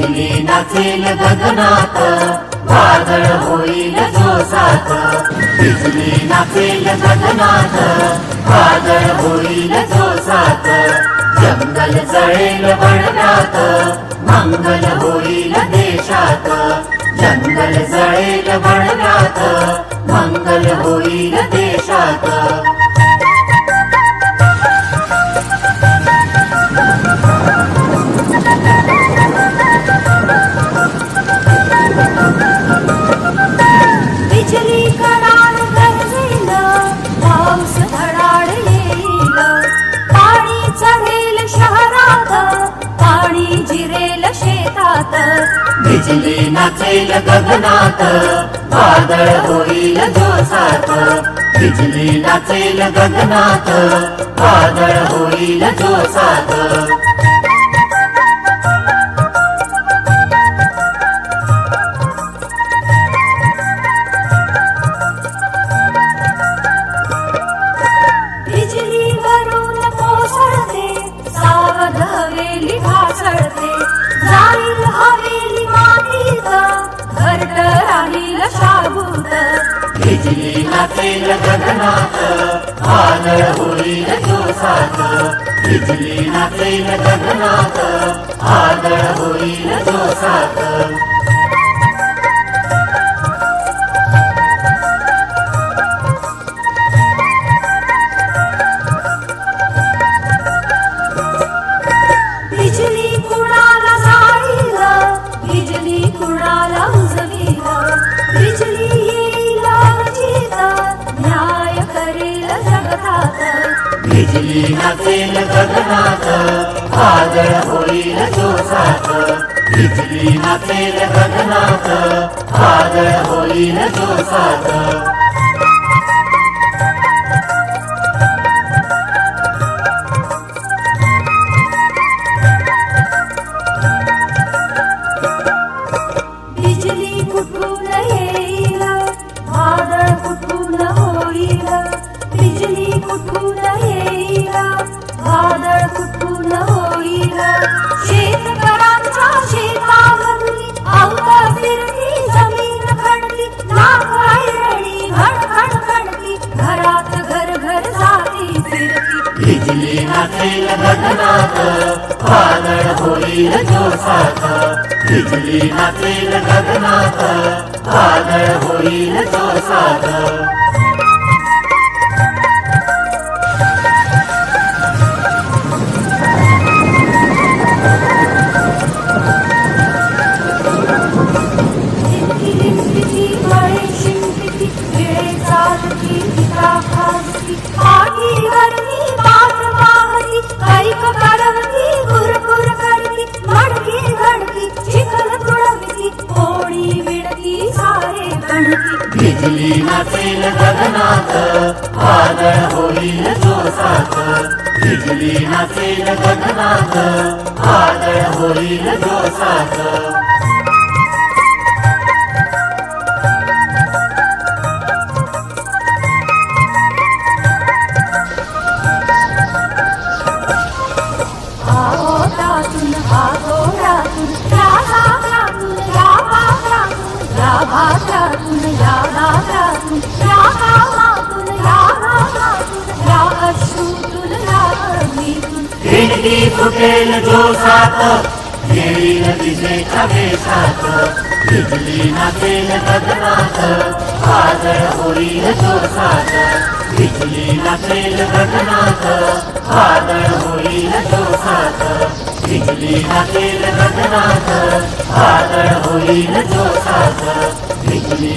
बिजली नाचेल गगनात वादळ होईल जोसात बिजली नाचेल गगनात वादळ होईल जोसात जंगल जळेल वणव्यात मंगल होईल देशात. जंगल जळेल वणव्यात मंगल होईल शेतात. बिजली नाचेल गगनात वादळ होईल जोसात बिजली नाचेल गगनात वादळ होईल जोसात जाईल हवेली मातीत घरट राहील शाबूत. बिजली नाचेल गगनात वादळ होईल जोसात. बिजली नाचेल गगनात वादळ होईल जोसात. जगतात बिजली नाचेल गगनात वादळ होईल जोसात बिजली नसेल गगनात वादळ होईल जोसात कुठून येईल वादळ कुठून होईल शेतकऱ्यांच्या शेतावरती अवत फिरती जमीन खणती नाक ऐरणी घरात घर घर जाती फिरती. बिजली नाचेल गगनात वादळ होईल जोसात बिजली नाचेल गगनात वादळ होईल जोसात बिजली नसेल गगनात वादळ होईल जोसात बिजली नसेल गगनात वादळ होईल जोसात. भागातून या भागातून या गावातून या गावातून या अश्रूतून या अग्नीतून खिडकी फुटेल जोसात येईल विजेच्या वेशात बिजली नाचेल गगनात वादळ होईल जोसात बिजली नाचेल गगनात वादळ होईल जोसात बिजली नाचेल गगनात वादळ होईल जोसात मी